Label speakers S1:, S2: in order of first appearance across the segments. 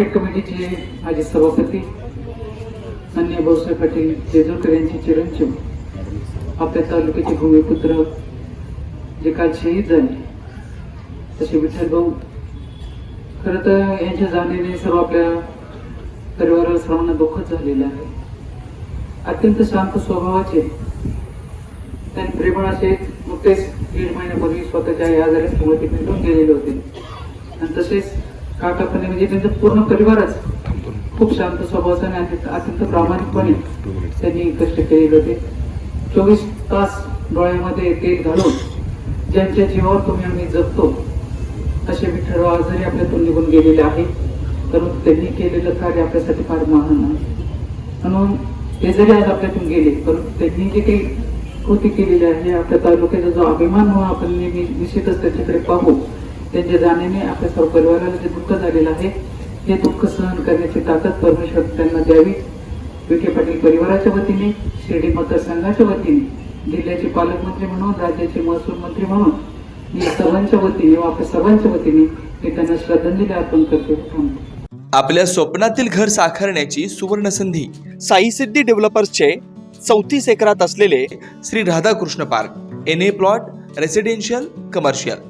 S1: Market कमिटीचे माजी सभापती मान्य भाऊसाहेब पाटील जेजूरकर यांचे चिरंजीव आपल्या तालुक्याचे भूमिपुत्र जे काल शहीद झाले तसे विठ्ठल भाऊ. खरं तर यांच्या जाणीने सर्व आपल्या परिवाराला सर्वांना दुःखच झालेलं आहे. अत्यंत शांत स्वभावाचे त्यांनी प्रेमळ असे नुकतेच दीड महिन्यापूर्वी स्वतःच्या या आजारात भेटून गेलेले होते. आणि तसेच काकापणे म्हणजे त्यांचा पूर्ण परिवारच खूप शांत स्वभावाचा आणि अत्यंत प्रामाणिकपणे त्यांनी कष्ट केलेले होते. चोवीस तास डोळ्यामध्ये तेल घालून ज्यांच्या जीवावर तुम्ही आम्ही जगतो असे विठ्ठल जरी आपल्यातून निघून गेलेले आहे तर त्यांनी केलेलं कार्य आपल्यासाठी फार महान आहे. म्हणून ते जरी आज आपल्यातून गेले परंतु त्यांनी जे काही कृती केलेली आहे आपल्या तालुक्याचा जो अभिमान म्हणून आपण नेहमी निश्चितच त्याच्याकडे पाहू त्यांच्या जाण्याने आपल्या सर्व परिवाराला जे दुःख झालेलं आहे हे दुःख सहन करण्याची ताकद परमेश्वर त्यांना द्यावी. विखे पाटील परिवाराच्या वतीने शिर्डी मतदारसंघाच्या वतीने जिल्ह्याचे पालकमंत्री म्हणून राज्याचे महसूल मंत्री म्हणून मी सर्वांच्या वतीने व आपल्या सर्वांच्या वतीने मी त्यांना श्रद्धांजली अर्पण करते.
S2: आपल्या स्वप्नातील घर साकारण्याची सुवर्ण संधी साई सिद्धी डेव्हलपर्सचे चौतीस एकरात असलेले Shri Radhakrishna park N A plot residential commercial.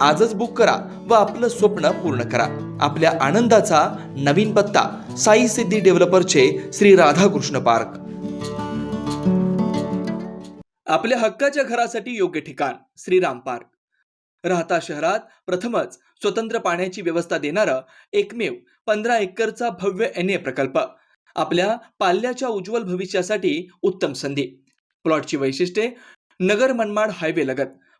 S2: आजच बुक करा व आपलं स्वप्न पूर्ण करा. आपल्या आनंदाचा नवीन पत्ता साई सिद्धी डेव्हलपरचे श्री राधाकृष्ण पार्क आपल्या हक्काच्या घरासाठी योग्य ठिकाण श्रीराम पार्क राहता शहरात प्रथमच स्वतंत्र पाण्याची व्यवस्था देणारा एकमेव पंधरा एकरचा भव्य एन ए प्रकल्प. आपल्या पाल्याच्या उज्ज्वल भविष्यासाठी उत्तम संधी. प्लॉटची वैशिष्ट्ये नगर मनमाड हायवे लगत.